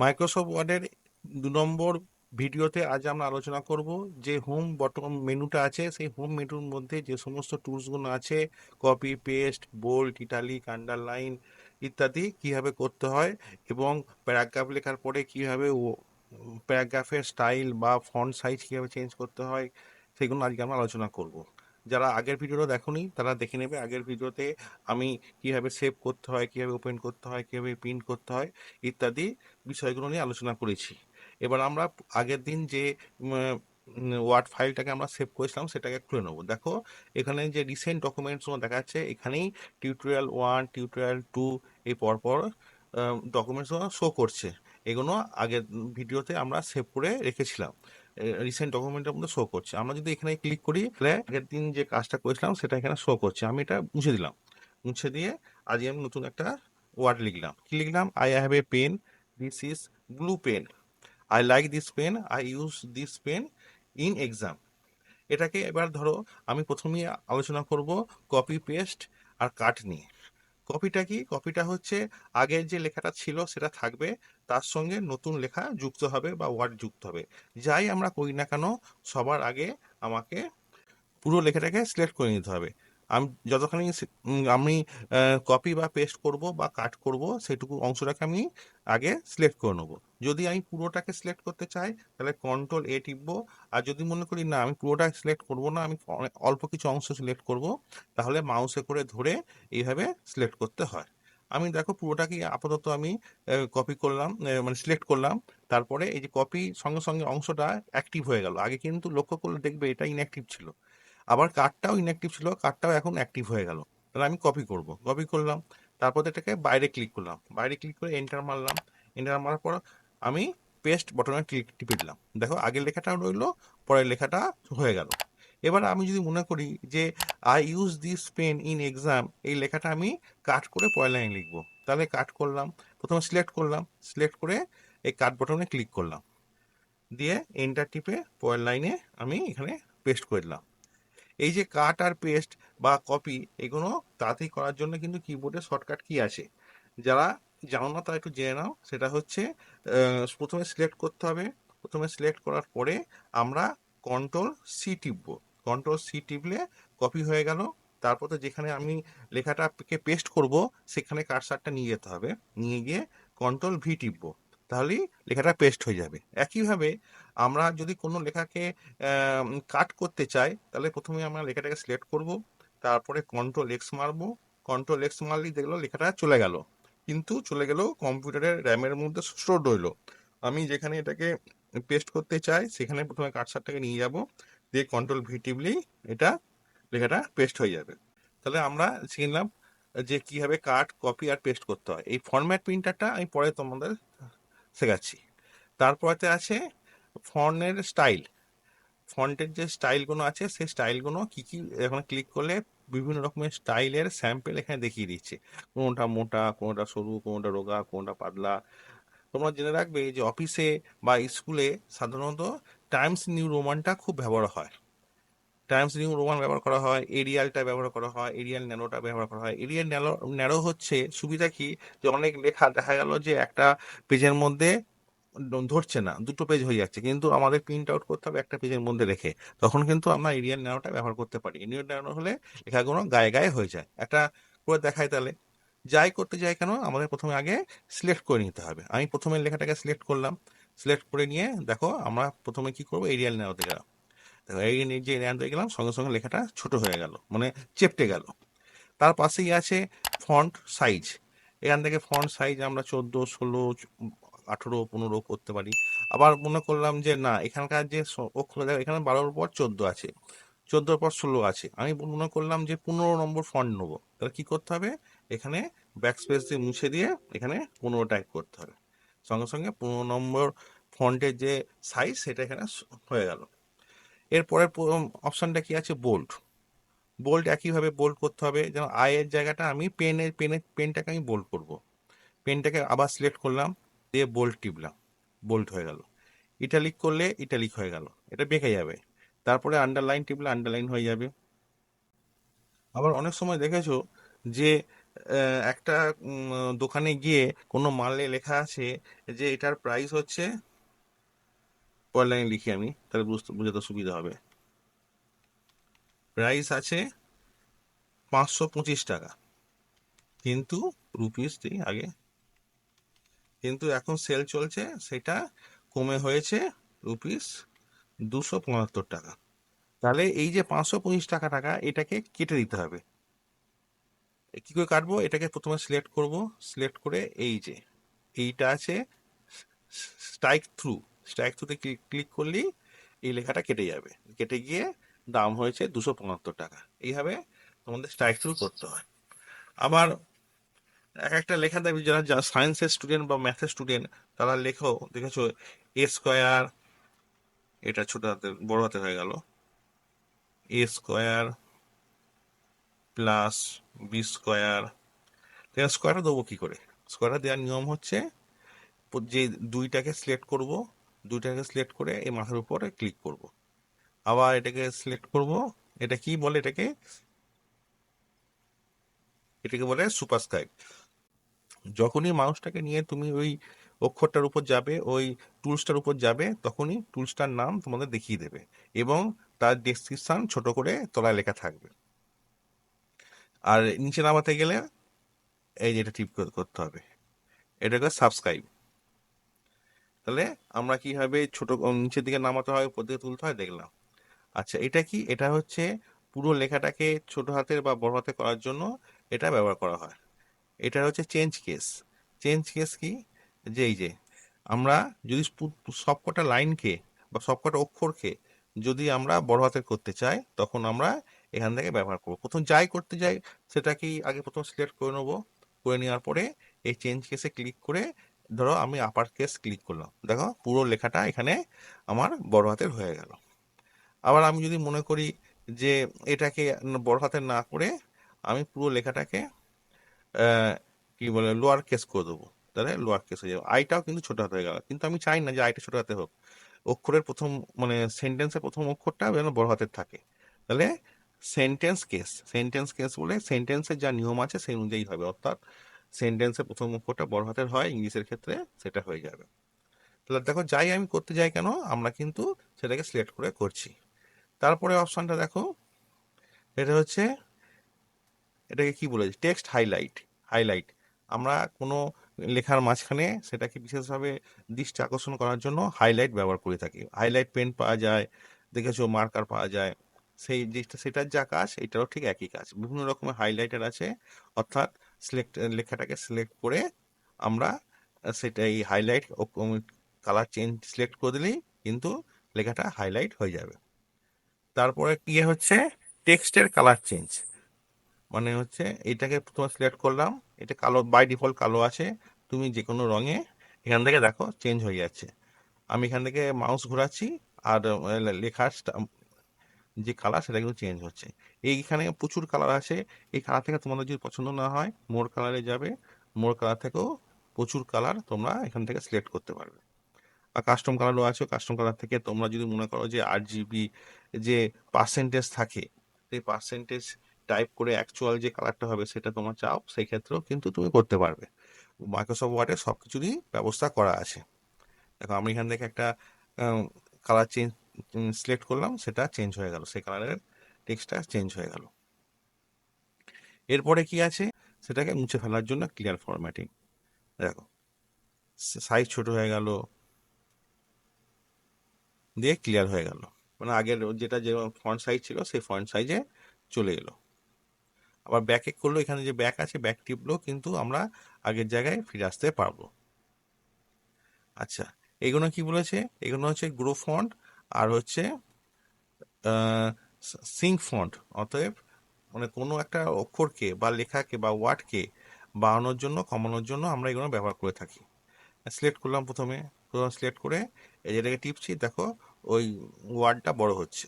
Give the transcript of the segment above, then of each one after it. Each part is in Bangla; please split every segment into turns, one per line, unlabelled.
মাইক্রোসফট ওয়ার্ডের দু নম্বর ভিডিওতে আজ আমরা আলোচনা করব যে হোম বটম মেনুটা আছে। সেই হোম মেনুর মধ্যে যে সমস্ত টুলসগুলো আছে copy paste bold italic underline ইত্যাদি কীভাবে করতে হয় এবং প্যারাগ্রাফ লেখার পরে কীভাবে প্যারাগ্রাফের স্টাইল বা ফন্ট সাইজ কীভাবে চেঞ্জ করতে হয়, সেগুলো আজকে আমরা আলোচনা করব। যারা আগের ভিডিওটা দেখোনি, তারা দেখে নেবে আগের ভিডিওতে আমি কীভাবে সেভ করতে হয়, কীভাবে ওপেন করতে হয়, কীভাবে প্রিন্ট করতে হয়, ইত্যাদি বিষয়গুলো নিয়ে আলোচনা করেছি। এবার আমরা আগের দিন যে ওয়ার্ড ফাইলটাকে আমরা সেভ করেছিলাম, সেটাকে খুলে নেব। দেখো, এখানে যে রিসেন্ট ডকুমেন্টসগুলো দেখা যাচ্ছে, এখানেই টিউটোরিয়াল ওয়ান টিউটোরিয়াল টু এই পরপর ডকুমেন্টসগুলো শো করছে। এগুলো আগের ভিডিওতে আমরা সেভ করে রেখেছিলাম। রিসেন্ট ডকুমেন্টের মধ্যে শো করছে। আমরা যদি এখানে ক্লিক করি আগের দিন যে কাজটা করেছিলাম, সেটা এখানে শো করছে। আমি এটা মুছে দিলাম। মুছে দিয়ে আজকে আমি নতুন একটা ওয়ার্ড লিখলাম। কি লিখলাম? I have a pen this is blue pen I like this pen I use this pen in exam এটাকে এবার ধরো, আমি প্রথমেই আলোচনা করব কপি পেস্ট আর কাট নিয়ে। কপিটা কি? কপিটা হচ্ছে আগের যে লেখাটা ছিল সেটা থাকবে, তার সঙ্গে নতুন লেখা যুক্ত হবে বা ওয়ার্ড যুক্ত হবে। যাই আমরা করি না কেন, সবার আগে আমাকে পুরো লেখাটাকে সিলেক্ট করে নিতে হবে। আমি, যতখানি আমি কপি বা পেস্ট করব বা কাট করব, সেটুকু অংশটাকে আমি আগে সিলেক্ট করে নেব। যদি আমি পুরোটাকে সিলেক্ট করতে চাই, তাহলে কন্ট্রোল এ টিপবো। আর যদি মনে করি, না, আমি পুরোটা সিলেক্ট করব না, আমি অল্প কিছু অংশ সিলেক্ট করব, তাহলে মাউসে করে ধরে এইভাবে সিলেক্ট করতে হয়। আমি দেখো পুরোটাকে আপাতত আমি কপি করলাম মানে সিলেক্ট করলাম। তারপরে এই যে কপি সঙ্গে সঙ্গে অংশটা অ্যাক্টিভ হয়ে গেল। আগে কিন্তু লক্ষ্য করলে দেখবে এটা ইনঅ্যাক্টিভ ছিল। আবার কার্ডটাও ইনঅ্যাক্টিভ ছিল কার্ডটাও এখন অ্যাক্টিভ হয়ে গেল। তাহলে আমি কপি করব। কপি করলাম, তারপর এটাকে বাইরে ক্লিক করলাম। বাইরে ক্লিক করে এন্টার মারলাম। এন্টার মারার পর আমি পেস্ট বটনে ক্লিক টিপে দিলাম। দেখো, আগের লেখাটা রইল, পরের লেখাটা হয়ে গেল। এবার আমি যদি মনে করি যে I use this pen in exam এই লেখাটা আমি কাট করে পরের লাইনে লিখব। তাহলে কাট করলাম, প্রথমে সিলেক্ট করলাম সিলেক্ট করে এই কাট বটনে ক্লিক করলাম। দিয়ে এন্টার টিপে পরের লাইনে আমি এখানে পেস্ট করে দিলাম। এই যে কাট আর পেস্ট বা কপি এগুলো তাড়াতাড়ি করার জন্য কিন্তু কিবোর্ডে শর্টকাট কি আছে যারা জানো না তারা একটু জেনে নাও। সেটা হচ্ছে প্রথমে সিলেক্ট করতে হবে। প্রথমে সিলেক্ট করার পরে আমরা কন্ট্রোল সি টিপব। কন্ট্রোল সি টিপলে কপি হয়ে গেল। তারপর তো যেখানে আমি লেখাটাকে পেস্ট করব, সেখানে কারসারটা নিয়ে যেতে হবে। নিয়ে গিয়ে কন্ট্রোল ভি টিপব। তাহলেই লেখাটা পেস্ট হয়ে যাবে। একইভাবে আমরা যদি কোনো লেখাকে কাট করতে চাই, তাহলে প্রথমে আমরা লেখাটাকে সিলেক্ট করব, তারপরে কন্ট্রোল এক্স মারবো কন্ট্রোল এক্স মারলেই দেখল লেখাটা চলে গেল। কিন্তু চলে গেলেও কম্পিউটারের র্যামের মধ্যে স্টোর রইল। আমি যেখানে এটাকে পেস্ট করতে চাই, সেখানে প্রথমে কাটসারটাকে নিয়ে যাব, দিয়ে কন্ট্রোল ভি টিপলেই এটা লেখাটা পেস্ট হয়ে যাবে। তাহলে আমরা শিখলাম যে কীভাবে কাট কপি আর পেস্ট করতে হয়। এই ফরম্যাট প্রিন্টারটা আমি পরে তোমাদের শেখাচ্ছি। তারপরেতে আছে ফন্টের স্টাইল, ফন্টের যে স্টাইলগুলো আছে, সেই স্টাইলগুলো কী কী এখানে ক্লিক করলে বিভিন্ন রকমের স্টাইলের স্যাম্পেল এখানে দেখিয়ে দিচ্ছে। কোনোটা মোটা, কোনোটা সরু, কোনোটা রোগা, কোনোটা পাতলা। তোমরা জেনে রাখবে যে অফিসে বা স্কুলে সাধারণত টাইমস নিউ রোমানটা খুব ব্যবহার হয়। টাইমস নিউ রোমান ব্যবহার করা হয় এরিয়ালটা ব্যবহার করা হয় এরিয়াল ন্যানোটা ব্যবহার করা হয়। এরিয়াল ন্যানো ন্যারো হচ্ছে সুবিধা কি? যে অনেক লেখা দেখা গেল যে একটা পেজের মধ্যে ধরছে না, দুটো পেজ হয়ে যাচ্ছে। কিন্তু আমাদের প্রিন্ট আউট করতে হবে একটা পেজের মধ্যে রেখে। তখন কিন্তু আমরা এরিয়াল ন্যানোটা ব্যবহার করতে পারি। এরিয়াল ন্যানো হলে লেখাগুলো গায়ে গায়ে হয়ে যায়। একটা করে দেখায় তাহলে। যাই করতে যাই কেন, আমাদের প্রথমে আগে সিলেক্ট করে নিতে হবে। আমি প্রথমে লেখাটাকে সিলেক্ট করলাম। সিলেক্ট করে নিয়ে দেখো আমরা প্রথমে কি করব? এরিয়াল ন্যানোতে গেলাম। দেখো এই যে ন্যানোতে গেলাম, সঙ্গে সঙ্গে লেখাটা ছোট হয়ে গেল মানে চেপটে গেল। তার পাশেই আছে ফন্ট সাইজ এখান থেকে ফন্ট সাইজ আমরা চোদ্দ, ষোলো আঠেরো, পনেরো করতে পারি। আবার মনে করলাম যে, না, এখানকার যে অক্ষর দেখো এখানে বারোর পর চোদ্দ আছে। চোদ্দোর পর ষোলো আছে। আমি মনে করলাম যে, পনেরো নম্বর ফন্ট নেব। তাহলে কী করতে হবে? এখানে ব্যাক স্পেস দিয়ে মুছে দিয়ে এখানে পনেরো টাইপ করতে হবে। সঙ্গে সঙ্গে পনেরো নম্বর ফন্টের যে সাইজ সেটা এখানে হয়ে গেল। এরপরের অপশানটা কি আছে? বোল্ড বোল্ড একইভাবে বোল্ড করতে হবে। যেন আয়ের জায়গাটা আমি পেনের পেনের পেনটাকে আমি বোল্ড করব। পেনটাকে আবার সিলেক্ট করলাম। দিয়ে বোল্ড টিপলাম। বোল্ড হয়ে গেল। ইটালিক করলে ইটালিক হয়ে গেল। এটা বেঁকে যাবে। তারপরে আন্ডারলাইন টিপলে আন্ডারলাইন হয়ে যাবে। আবার অনেক সময় দেখেছ যে একটা দোকানে গিয়ে কোনো মালে লেখা আছে যে, এটার প্রাইস হচ্ছে, পরের লিখি আমি, তাহলে বুঝতে বুঝতে সুবিধা হবে। প্রাইস আছে পাঁচশো পঁচিশ টাকা। কিন্তু রুপিস দিই আগে কিন্তু এখন সেল চলছে, সেটা কমে হয়েছে রুপিস দুশো পঁচাত্তর টাকা। তাহলে এই যে পাঁচশো পঁচিশ টাকা টাকা, এটাকে কেটে দিতে হবে। কি করে কাটবো? এটাকে প্রথমে সিলেক্ট করব। সিলেক্ট করে এই যে, এইটা আছে স্ট্রাইক থ্রু স্ট্রাইক থ্রুতে ক্লিক করলেই এই লেখাটা কেটে যাবে। কেটে গিয়ে দাম হয়েছে দুশো পঁচাত্তর টাকা। এইভাবে তোমাদের স্ট্রাইক থ্রু করতে হয়। আবার এক একটা লেখা দেখবি যারা যারা সায়েন্সের স্টুডেন্ট বা ম্যাথের স্টুডেন্ট তারা লেখো, দেখেছ এ স্কোয়ার এটা ছোট হাতে, বড় হাতে হয়ে গেল। A square plus B square স্কোয়ারটা দেবো কি করে? স্কোয়ারটা দেওয়ার নিয়ম হচ্ছে, যে দুইটাকে সিলেক্ট করব, দুইটাকে সিলেক্ট করে এই মাথার উপরে ক্লিক করব। আবার এটাকে সিলেক্ট করব, এটা কি বলে এটাকে? এটাকে বলে সুপারস্ক্রাইব যখনই মাউসটাকে নিয়ে তুমি ওই অক্ষরটার উপর যাবে, ওই টুলসটার উপর যাবে, তখনই টুলসটার নাম তোমাদের দেখিয়ে দেবে এবং তার ডেসক্রিপশন ছোট করে তলায় লেখা থাকবে। আর নিচে নামাতে গেলে এই যেটা টিপ করতে হবে। এটাকে সাবস্ক্রাইব তাহলে আমরা কীভাবে ছোট নিচের দিকে নামাতে হয়, উপর দিকে তুলতে হয় দেখলাম। আচ্ছা এটা কি? এটা হচ্ছে পুরো লেখাটাকে ছোট হাতের বা বড় হাতে করার জন্য এটা ব্যবহার করা হয়। এটা হচ্ছে চেঞ্জ কেস চেঞ্জ কেস কি? যে যে, আমরা যদি সবকটা লাইনকে বা সবকটা অক্ষরকে যদি আমরা বড় হাতের করতে চাই, তখন আমরা এখান থেকে ব্যবহার করব। প্রথম যাই করতে যাই, সেটাকেই আগে প্রথম সিলেক্ট করে নেব। করে নেওয়ার পরে এই চেঞ্জ কেসে ক্লিক করে ধরো আমি আপার কেস ক্লিক করলাম। দেখো পুরো লেখাটা এখানে আমার বড় হাতের হয়ে গেল। আবার আমি যদি মনে করি যে এটাকে বড় হাতের না করে আমি পুরো লেখাটাকে কি বলে লোয়ার কেস করে দেবো। তাহলে লোয়ার কেস হয়ে যাবে। আইটাও কিন্তু ছোট হাতে হয়ে গেল। কিন্তু আমি চাই না যে আইটা ছোট হাতে হোক। অক্ষরের প্রথম মানে সেন্টেন্সের প্রথম অক্ষরটা যেন বড় হাতের থাকে। তাহলে সেন্টেন্স কেস সেন্টেন্স কেস বলে সেন্টেন্সের যা নিয়ম আছে সেই অনুযায়ী হবে। অর্থাৎ সেন্টেন্সের প্রথম অক্ষরটা বড় হাতের হয়, ইংলিশের ক্ষেত্রে সেটা হয়ে যাবে। তাহলে দেখো, যাই আমি করতে যাই কেন, আমরা কিন্তু সেটাকে সিলেক্ট করে করছি। তারপরে অপশনটা দেখো এটা হচ্ছে এটাকে কি বলে? টেক্সট হাইলাইট হাইলাইট আমরা কোনো লেখার মাঝখানে সেটাকে বিশেষভাবে দৃষ্টি আকর্ষণ করার জন্য হাইলাইট ব্যবহার করে থাকি। হাইলাইট পেন পাওয়া যায়, দেখেছ মার্কার পাওয়া যায়। সেই জিনিসটা, সেটার যা কাজ, এটারও ঠিক একই কাজ। বিভিন্ন রকমের হাইলাইটার আছে, অর্থাৎ সিলেক্ট লেখাটাকে সিলেক্ট করে আমরা সেটা এই হাইলাইট ও কালার চেঞ্জ সিলেক্ট করে দিলেই কিন্তু লেখাটা হাইলাইট হয়ে যাবে। তারপরে কি হচ্ছে? টেক্সটের কালার চেঞ্জ মানে হচ্ছে এটাকে তোমার সিলেক্ট করলাম। এটা কালো বাই ডিফল্ট কালো আছে। তুমি যে কোনো রঙে এখান থেকে দেখো চেঞ্জ হয়ে যাচ্ছে। আমি এখান থেকে মাউস ঘোরাচ্ছি আর লেখার যে কালার সেটা কিন্তু চেঞ্জ হচ্ছে। এইখানে প্রচুর কালার আছে। এই কালার থেকে তোমাদের যদি পছন্দ না হয় মোর কালারে যাবে। মোর কালার থেকেও প্রচুর কালার তোমরা এখান থেকে সিলেক্ট করতে পারবে। আর কাস্টম কালারও আছে। কাস্টম কালার থেকে তোমরা যদি মনে করো যে আট জিবি যে পার্সেন্টেজ থাকে, সেই পার্সেন্টেজ টাইপ করে অ্যাকচুয়াল যে কালারটা হবে সেটা তোমার চাও, সেই ক্ষেত্রেও কিন্তু তুমি করতে পারবে। মাইক্রোসফট ওয়ার্ডে সব কিছুরই ব্যবস্থা করা আছে। দেখো, আমি এখান থেকে একটা কালার চেঞ্জ সিলেক্ট করলাম, সেটা চেঞ্জ হয়ে গেল। সেই কালারের টেক্সটটা চেঞ্জ হয়ে গেল। এরপরে কি আছে? সেটাকে মুছে ফেলার জন্য ক্লিয়ার ফরম্যাটিং দেখো সাইজ ছোট হয়ে গেল, দিয়ে ক্লিয়ার হয়ে গেল। মানে আগের যেটা যে ফন্ট সাইজ ছিল, সেই ফন্ট সাইজে চলে এলো। আবার ব্যাকে করল এখানে যে ব্যাক আছে ব্যাক টিপলো কিন্তু আমরা আগের জায়গায় ফিরে আসতে পারব। আচ্ছা এগুলো কি বলেছে? এগুলো হচ্ছে গ্রো ফন্ট আর হচ্ছে সিঙ্ক ফন্ট অতএব মানে কোনো একটা অক্ষরকে বা লেখাকে বা ওয়ার্ডকে বাড়ানোর জন্য, কমানোর জন্য আমরা এগুলো ব্যবহার করে থাকি। সিলেক্ট করলাম প্রথমে প্রথমে সিলেক্ট করে এই যেটাকে টিপছি, দেখো ওই ওয়ার্ডটা বড় হচ্ছে।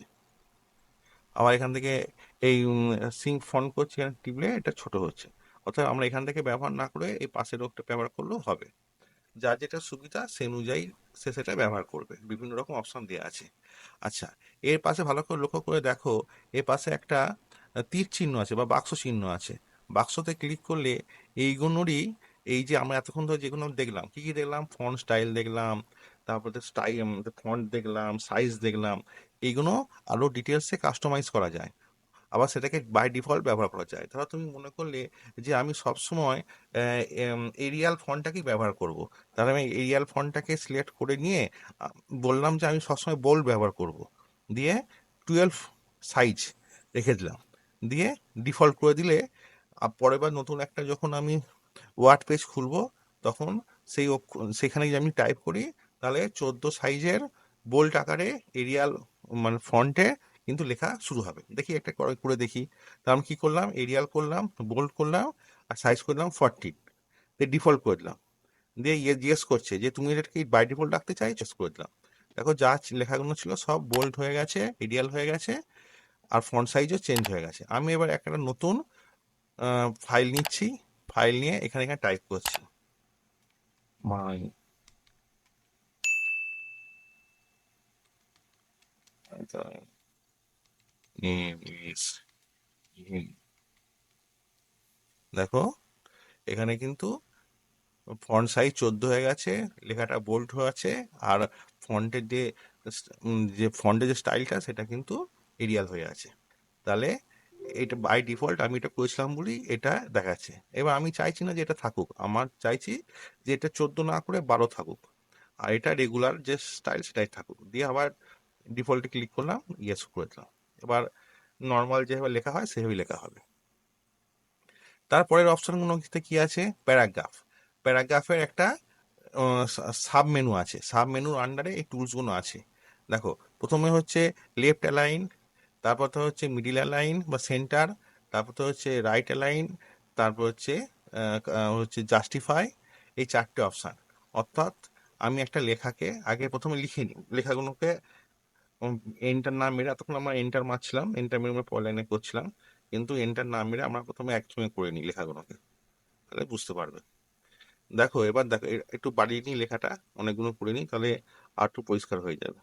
আবার এখান থেকে এই সিঙ্ক ফন্ট করছি এখানে টিপলে এটা ছোট হচ্ছে। অর্থাৎ আমরা এখান থেকে ব্যবহার না করে এই পাশের রোগটা ব্যবহার করলেও হবে। যার যেটা সুবিধা সে অনুযায়ী সে সেটা ব্যবহার করবে। বিভিন্ন রকম অপশন দেওয়া আছে। আচ্ছা এর পাশে ভালো করে লক্ষ্য করে দেখো এর পাশে একটা তীর চিহ্ন আছে বা বাক্স চিহ্ন আছে। বাক্সতে ক্লিক করলে এইগুলোরই এই যে আমরা এতক্ষণ ধরে যেগুলো দেখলাম, কি কি দেখলাম? ফন্ট স্টাইল দেখলাম, তারপরে স্টাইল ফন্ট দেখলাম, সাইজ দেখলাম এইগুলো আরও ডিটেলসে কাস্টমাইজ করা যায়। আবার সেটাকে বাই ডিফল্ট ব্যবহার করা যায়। ধরো তুমি মনে করলে যে আমি সবসময় এরিয়াল ফন্টটাকেই ব্যবহার করব। তাহলে আমি এরিয়াল ফন্টটাকে সিলেক্ট করে নিয়ে বললাম যে আমি সবসময় বোল্ড ব্যবহার করব। দিয়ে টুয়েলভ সাইজ রেখে দিলাম। দিয়ে ডিফল্ট করে দিলে পরের বার নতুন একটা যখন আমি ওয়ার্ড পেজ খুলবো, তখন সেই সেখানে যদি আমি টাইপ করি, তাহলে চোদ্দ সাইজের বোল্ট আকারে এরিয়াল মানে ফন্টে কিন্তু লেখা শুরু হবে। দেখি একটা করে করে দেখি। তা আমি কী করলাম? এরিয়াল করলাম বোল্ড করলাম আর সাইজ করলাম ফর্টিন দিয়ে ডিফল্ট করে দিলাম। দিয়ে ইয়ে জিজ্ঞেস করছে যে তুমি এটা কি বাই ডিফল্ট রাখতে চাই চেস করে দিলাম। দেখো যা লেখাগুলো ছিল সব বোল্ড হয়ে গেছে এরিয়াল হয়ে গেছে আর ফন্ট সাইজও চেঞ্জ হয়ে গেছে। আমি এবার একটা নতুন ফাইল নিচ্ছি। ফাইল নিয়ে এখানে এখানে টাইপ করছি। মাই. দেখো, এখানে কিন্তু ফন্ট সাইজ চোদ্দ হয়ে গেছে, লেখাটা বোল্ড হয়ে আছে, আর ফন্টের যে যে ফন্টের যে স্টাইলটা সেটা কিন্তু এরিয়াল হয়ে আছে। তাহলে এটা বাই ডিফল্ট আমি এটা করেছিলাম বলি এটা দেখাচ্ছে। এবার আমি চাইছি না যে এটা থাকুক। আমার চাইছি যে এটা চোদ্দ না করে বারো থাকুক। আর এটা রেগুলার যে স্টাইল সেটাই থাকুক। দিয়ে আবার ডিফল্টে ক্লিক করলাম ইয়েস করে দিলাম। এবার নর্মাল যেভাবে লেখা হয়, সেভাবেই লেখা হবে। তারপরের অপশনগুলোতে কি আছে? প্যারাগ্রাফ প্যারাগ্রাফের একটা সাব মেনু আছে। সাব মেনুর আন্ডারে এই টুলসগুলো আছে। দেখো, প্রথমে হচ্ছে লেফট অ্যালাইন তারপর তো হচ্ছে মিডিল অ্যালাইন বা সেন্টার তারপর তো হচ্ছে রাইট অ্যালাইন তারপর হচ্ছে হচ্ছে জাস্টিফাই এই চারটে অপশান অর্থাৎ আমি একটা লেখাকে আগে প্রথমে লিখে নিই। লেখাগুলোকে এন্টার না মেরে এতক্ষণ আমরা এন্টার মারছিলাম এন্টার মেরে আমরা পরের লাইনে করছিলাম। কিন্তু এন্টার না মেরে আমরা প্রথমে একসঙ্গে করে নিই লেখাগুলোকে। তাহলে বুঝতে পারবে। দেখো, এবার দেখো একটু বাড়িয়ে নিই লেখাটা, অনেকগুলো করে নিই, তাহলে আর একটু পরিষ্কার হয়ে যাবে।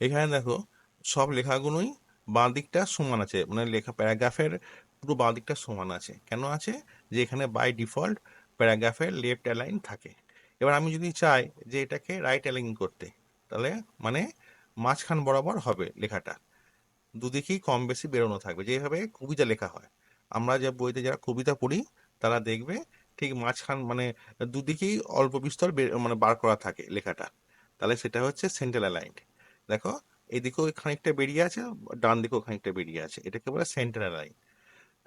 এখানে দেখো, সব লেখাগুলোই বাঁ দিকটা সমান আছে। মানে লেখা প্যারাগ্রাফের পুরো বাঁ দিকটা সমান আছে। কেন আছে? যে এখানে বাই ডিফল্ট প্যারাগ্রাফের লেফট অ্যালাইন থাকে। এবার আমি যদি চাই যে এটাকে রাইট অ্যালাইন করতে, তাহলে মানে মাঝখান বরাবর হবে লেখাটা। দুদিকেই কম বেশি বেরোনো থাকবে। যেভাবে কবিতা লেখা হয়। আমরা যে বইতে যারা কবিতা পড়ি, তারা দেখবে ঠিক মাঝখান মানে দুদিকেই অল্প বিস্তর মানে বার করা থাকে লেখাটা। তাহলে সেটা হচ্ছে সেন্ট্রাল অ্যালাইন্ড দেখো এদিকেও খানিকটা বেরিয়ে আছে ডান দিকেও খানিকটা বেরিয়ে আছে। এটাকে বলে সেন্ট্রাল লাইন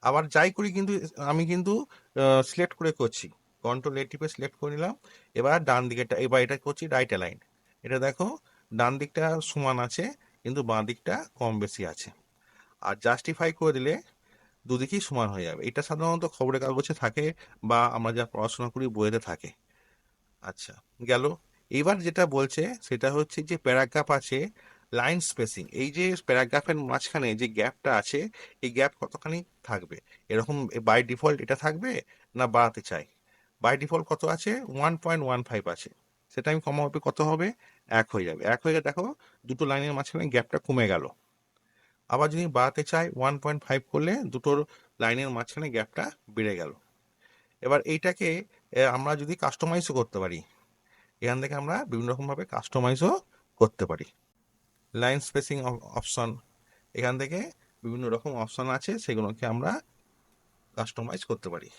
আবার যাই করি কিন্তু, আমি কিন্তু সিলেক্ট করে করছি। কন্ট্রোল এ টিপে সিলেক্ট করে নিলাম। এবার ডান দিকেটা এবার এটা করছি রাইট অ্যালাইন এটা দেখো ডান দিকটা সমান আছে, কিন্তু বাঁ দিকটা কম বেশি আছে। আর জাস্টিফাই করে দিলে দুদিকেই সমান হয়ে যাবে। এটা সাধারণত খবরের কাগজে থাকে বা আমরা যা পড়াশোনা করি বইতে থাকে। আচ্ছা গেল। এবার যেটা বলছে, সেটা হচ্ছে যে প্যারাগ্রাফ আছে লাইন স্পেসিং এই যে প্যারাগ্রাফের মাঝখানে যে গ্যাপটা আছে, এই গ্যাপ কতখানি থাকবে? এরকম বাই ডিফল্ট এটা থাকবে না বাড়াতে চাই? বাই ডিফল্ট কত আছে? ওয়ান পয়েন্ট ওয়ান ফাইভ আছে। সেটা আমি কমা হবে কত হবে? এক হয়ে যাবে। এক হয়ে গেলে দেখো, দুটো লাইনের মাঝখানে গ্যাপটা কমে গেল। আবার যদি বাড়াতে চাই ওয়ান পয়েন্ট ফাইভ করলে দুটোর লাইনের মাঝখানে গ্যাপটা বেড়ে গেল। এবার এইটাকে আমরা যদি কাস্টমাইজও করতে পারি, এখান থেকে আমরা বিভিন্ন রকমভাবে কাস্টমাইজও করতে পারি। লাইন স্পেসিং অপশন এখান থেকে বিভিন্ন রকম অপশন আছে, সেগুলোকে আমরা কাস্টমাইজ করতে পারি।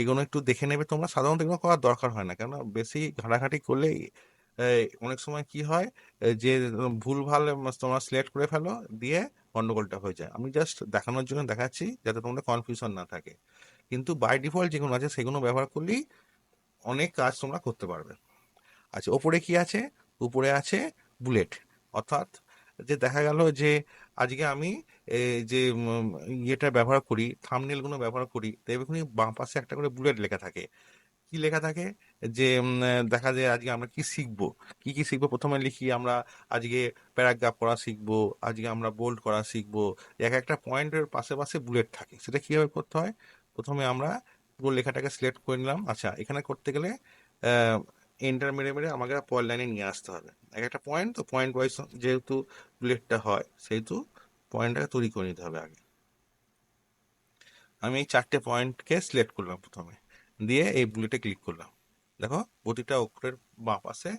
এগুলো একটু দেখে নেবে তোমরা। সাধারণত এগুলো করার দরকার হয় না, কেননা বেশি ঘাটাঘাটি করলে অনেক সময় কি হয় যে ভুলভাল তোমরা সিলেক্ট করে ফেলো, দিয়ে গন্ডগোলটা হয়ে যায়। আমি জাস্ট দেখানোর জন্য দেখাচ্ছি, যাতে তোমাদের কনফিউশন না থাকে। কিন্তু বাই ডিফল্ট যেগুলো আছে, সেগুলো ব্যবহার করলেই অনেক কাজ তোমরা করতে পারবে। আচ্ছা ওপরে কি আছে? উপরে আছে বুলেট অর্থাৎ যে দেখা গেল যে আজকে আমি যে ইয়েটা ব্যবহার করি থাম্বনেলগুলো ব্যবহার করি দেখবেন বাঁ পাশে একটা করে বুলেট লেখা থাকে। কি লেখা থাকে? যে দেখা যায় আজকে আমরা কি শিখব? কি কি শিখব? প্রথমে লিখি আমরা আজকে প্যারাগ্রাফ করা শিখব, আজকে আমরা বোল্ড করা শিখব। এক একটা পয়েন্টের পাশে পাশে বুলেট থাকে। সেটা কীভাবে করতে হয়? প্রথমে আমরা পুরো লেখাটাকে সিলেক্ট করে নিলাম। আচ্ছা এখানে করতে গেলে এন্টার মেরে মেরে আমাকে পয়েন্ট লাইনে নিয়ে আসতে হবে। এক একটা পয়েন্ট তো পয়েন্ট ওয়াইজ যেহেতু বুলেটটা হয়, সেহেতু পয়েন্টটাকে তৈরি করে নিতে হবে আগে। আমি এই চারটে পয়েন্টকে সিলেক্ট করলাম প্রথমে। দিয়ে এই বুলেটে ক্লিক করলাম। দেখো, প্রতিটা অক্ষরের বাঁ পাশে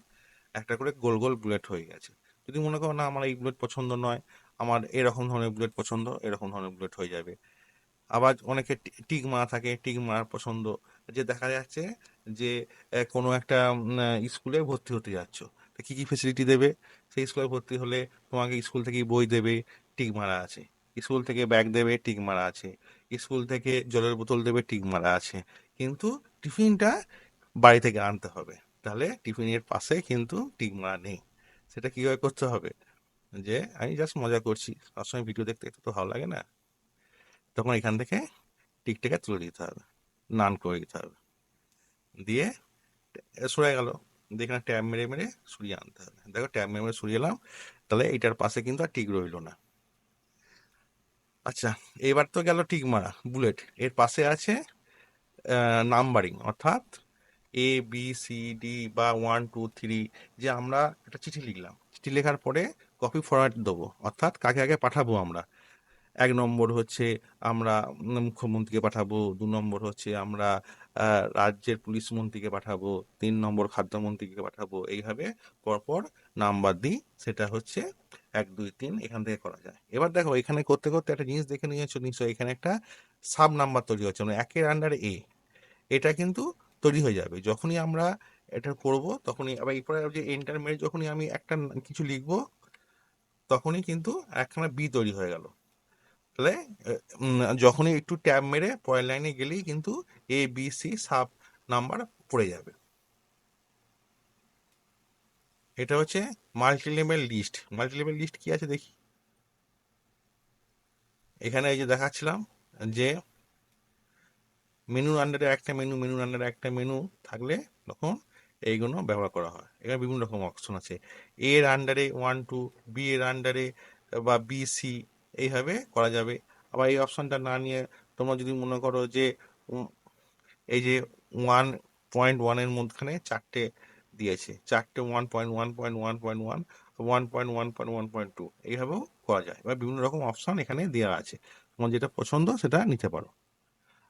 একটা করে গোল গোল বুলেট হয়ে গেছে। যদি মনে করো, না, আমার এই বুলেট পছন্দ নয়, আমার এরকম ধরনের বুলেট পছন্দ, এরকম ধরনের বুলেট হয়ে যাবে। আবার অনেকে টিক মারা থাকে টিক মারার পছন্দ। যে দেখা যাচ্ছে যে কোনো একটা স্কুলে ভর্তি হতে যাচ্ছ। কি কি ফেসিলিটি দেবে? সেই স্কুলে ভর্তি হলে তোমাকে স্কুল থেকে বই দেবে, টিক মারা আছে। স্কুল থেকে ব্যাগ দেবে, টিক মারা আছে। স্কুল থেকে জলের বোতল দেবে, টিক মারা আছে। কিন্তু টিফিনটা বাড়ি থেকে আনতে হবে। তাহলে টিফিনের পাশে কিন্তু টিক মারা নেই। সেটা কীভাবে করতে হবে? যে আমি জাস্ট মজা করছি। সবসময় ভিডিও দেখতে দেখতে তো ভালো লাগে না? তখন এখান থেকে টিকটাকে তুলে দিতে হবে। নান করে দিতে হবে। দিয়ে সরে গেল। দেখলাম ট্যাব মেরে মেরে সরিয়ে আনতে হবে। দেখো, ট্যাব মেরে মেরে সরিয়ে এলাম, তাহলে এইটার পাশে কিন্তু আর টিক রইল না। আচ্ছা এবার তো গেল টিক মারা, বুলেট। এর পাশে আছে নাম্বারিং, অর্থাৎ এ বি সি ডি বা ওয়ান টু থ্রি যে আমরা একটা চিঠি লিখলাম। চিঠি লেখার পরে কপি ফরওয়ার্ড দেবো, অর্থাৎ কাকে আগে পাঠাবো আমরা? এক নম্বর হচ্ছে আমরা মুখ্যমন্ত্রীকে পাঠাবো, দু নম্বর হচ্ছে আমরা রাজ্যের পুলিশ মন্ত্রীকে পাঠাবো, তিন নম্বর খাদ্যমন্ত্রীকে পাঠাবো, এইভাবে পরপর নাম্বার দিই, সেটা হচ্ছে এক, দুই, তিন, এখান থেকে করা যায়। এবার দেখো, এখানে করতে করতে একটা জিনিস দেখে নিয়েছো, নিশ্চয়ই এখানে একটা সাব নাম্বার তৈরি হচ্ছে মানে একের আন্ডারে এ। এটা কিন্তু তৈরি হয়ে যাবে। যখনই আমরা এটা করব, তখনই আবার এরপরে যে এন্টার মেরে যখনই আমি একটা কিছু লিখব, তখনই কিন্তু একখানা বি তৈরি হয়ে গেল। তাহলে যখনই একটু ট্যাব মেরে পরের লাইনে গেলেই কিন্তু A B C sub number পড়ে যাবে। এটা হচ্ছে multi level list multi level list কি আছে দেখি? এখানে এই যে দেখাচ্ছিলাম যে মেনুর আন্ডারে একটা মেনু মেনুর আন্ডারে একটা মেনু থাকলে তখন এইগুলো ব্যবহার করা হয়। এখানে বিভিন্ন রকম অপশন আছে। এর আন্ডারে ওয়ান টু বি এর আন্ডারে বা বি সি এইভাবে করা যাবে। আবার এই অপশনটা না নিয়ে তোমরা যদি মনে করো যে এই যে ওয়ান পয়েন্ট ওয়ানের মধ্যখানে চারটে দিয়েছে, চারটে one point one point one point one one point one point one point two এইভাবেও করা যায়। বা বিভিন্ন রকম অপশান এখানে দেওয়া আছে। তোমার যেটা পছন্দ সেটা নিতে পারো।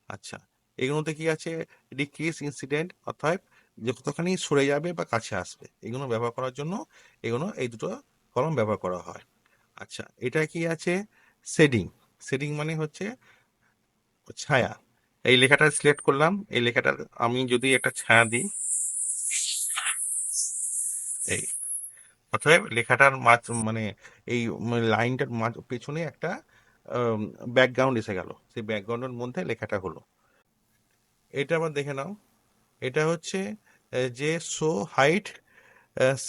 আচ্ছা এগুলোতে কি আছে? ডিক্রিজ ইনসিডেন্ট অর্থাৎ যে কতখানি সরে যাবে বা কাছে আসবে, এগুলো ব্যবহার করার জন্য, এগুলো এই দুটো কলম ব্যবহার করা হয়। আচ্ছা এটা কি আছে? শেডিং শেডিং মানে হচ্ছে ছায়া। এই লেখাটা সিলেক্ট করলাম। এই লেখাটার আমি যদি একটা ছায়া দিই, এই অতএব লেখাটার মাঝ মানে এই লাইনটার মাঝ, পেছনে একটা ব্যাকগ্রাউন্ড এসে গেল। সেই ব্যাকগ্রাউন্ডের মধ্যে লেখাটা হলো। এটা আবার দেখে নাও। এটা হচ্ছে যে শো হাইট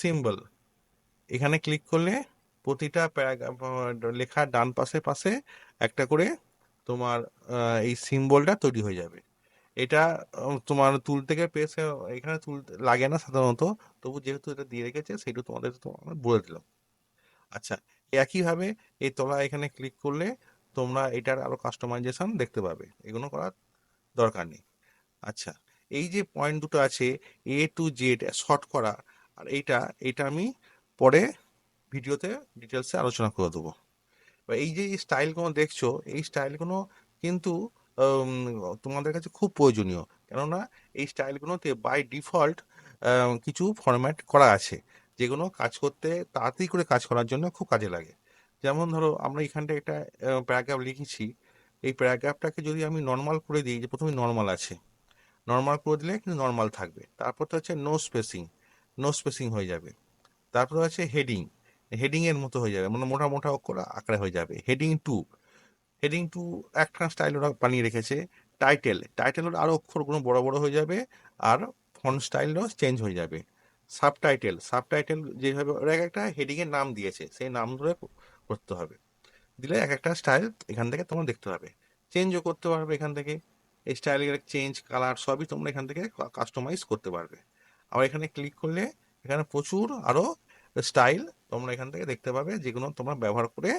সিম্বল এখানে ক্লিক করলে প্রতিটা লেখার ডান পাশে পাশে একটা করে তোমার এই সিম্বলটা তৈরি হয়ে যাবে। এটা তোমার তুলতে গিয়ে পেজ এখানে তুলতে লাগে না সাধারণত, তবু যেহেতু এটা দিয়ে রেখেছে, সেটা তোমাদের তোমার বলে দিলাম। আচ্ছা একইভাবে এই তলা এখানে ক্লিক করলে তোমরা এটার আরও কাস্টমাইজেশন দেখতে পাবে। এগুলো করার দরকার নেই। আচ্ছা এই যে পয়েন্ট দুটো আছে এ টু জেড শর্ট করা, আর এইটা এটা আমি পরে ভিডিওতে ডিটেলসে আলোচনা করে দেবো। এই যে স্টাইলগুলো দেখছ, এই স্টাইলগুলো কিন্তু তোমাদের কাছে খুব প্রয়োজনীয়। কেননা এই স্টাইলগুলোতে বাই ডিফল্ট কিছু ফরম্যাট করা আছে, যেগুলো কাজ করতে তাড়াতাড়ি করে কাজ করার জন্য খুব কাজে লাগে। যেমন ধরো, আমরা এখানটা একটা প্যারাগ্রাফ লিখেছি। এই প্যারাগ্রাফটাকে যদি আমি নর্মাল করে দিই, যে প্রথমে নর্মাল আছে নর্মাল করে দিলে কিন্তু নর্মাল থাকবে। তারপর তো হচ্ছে নো স্পেসিং নো স্পেসিং হয়ে যাবে। তারপর হচ্ছে হেডিং হেডিং এর মতো হয়ে যাবে মানে মোটা মোটা অক্ষর আকারে হয়ে যাবে। হেডিং টু হেডিং টু একটা স্টাইল ওরা বানিয়ে রেখেছে টাইটেল টাইটেল ওর আরও অক্ষরগুলো বড় বড় হয়ে যাবে আর ফন্ট স্টাইলও চেঞ্জ হয়ে যাবে। সাবটাইটেল সাবটাইটেল যেভাবে ওরা এক একটা হেডিং এর নাম দিয়েছে, সেই নাম ধরে করতে হবে। দিলে এক একটা স্টাইল এখান থেকে তোমরা দেখতে পাবে। চেঞ্জও করতে পারবে এখান থেকে। এই স্টাইলের চেঞ্জ কালার সবই তোমরা এখান থেকে কাস্টমাইজ করতে পারবে। আবার এখানে ক্লিক করলে এখানে প্রচুর আরও স্টাইল তোমরা এখান থেকে দেখতে পাবে যেগুলো তোমরা ব্যবহার করে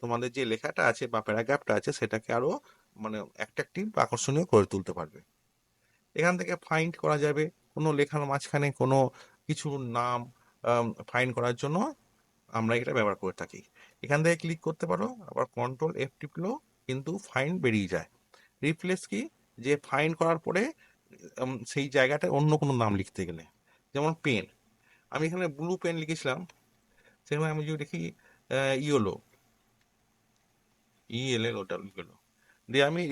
তোমাদের যে লেখাটা আছে বা প্যারাগ্রাফটা আছে সেটাকে আরও মানে অ্যাট্রাকটিভ বা আকর্ষণীয় করে তুলতে পারবে। এখান থেকে ফাইন্ড করা যাবে। কোনো লেখার মাঝখানে কোনো কিছু নাম ফাইন্ড করার জন্য আমরা এটা ব্যবহার করে থাকি। এখান থেকে ক্লিক করতে পারো, আবার কন্ট্রোল এফ টিপলেও কিন্তু ফাইন্ড বেরিয়ে যায়। রিপ্লেস কি? যে ফাইন্ড করার পরে সেই জায়গাটায় অন্য কোনো নাম লিখতে গেলে। যেমন পেন আমি এখানে ব্লু পেন লিখেছিলাম। সেখানে আমি যদি দেখি ইয়েলো ই এল এল ওটা ইয়েলো দিয়ে আমি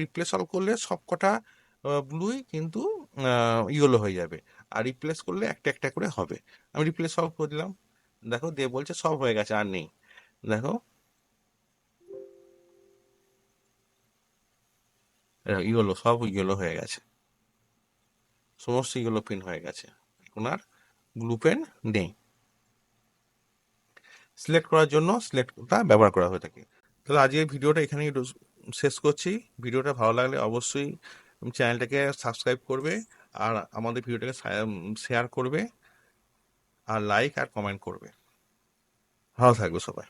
রিপ্লেস অল করলে সব কটা ব্লুই কিন্তু ইয়েলো হয়ে যাবে। আর রিপ্লেস করলে একটা একটা করে হবে। আমি রিপ্লেস অল করে দিলাম। দেখো, দিয়ে বলছে সব হয়ে গেছে, আর নেই। দেখো। ইয়েলো সব ইয়েলো হয়ে গেছে। সমস্ত ইয়েলো পেন হয়ে গেছে। এখন আর ব্লু পেন নেই। সিলেক্ট করার জন্য সিলেক্টটা ব্যবহার করা হয়ে থাকে। তাহলে আজকের ভিডিওটা এখানেই শেষ করছি। ভিডিওটা ভালো লাগলে অবশ্যই চ্যানেলটাকে সাবস্ক্রাইব করবে আর আমাদের ভিডিওটাকে শেয়ার করবে আর লাইক আর কমেন্ট করবে। ভালো থাকবে সবাই।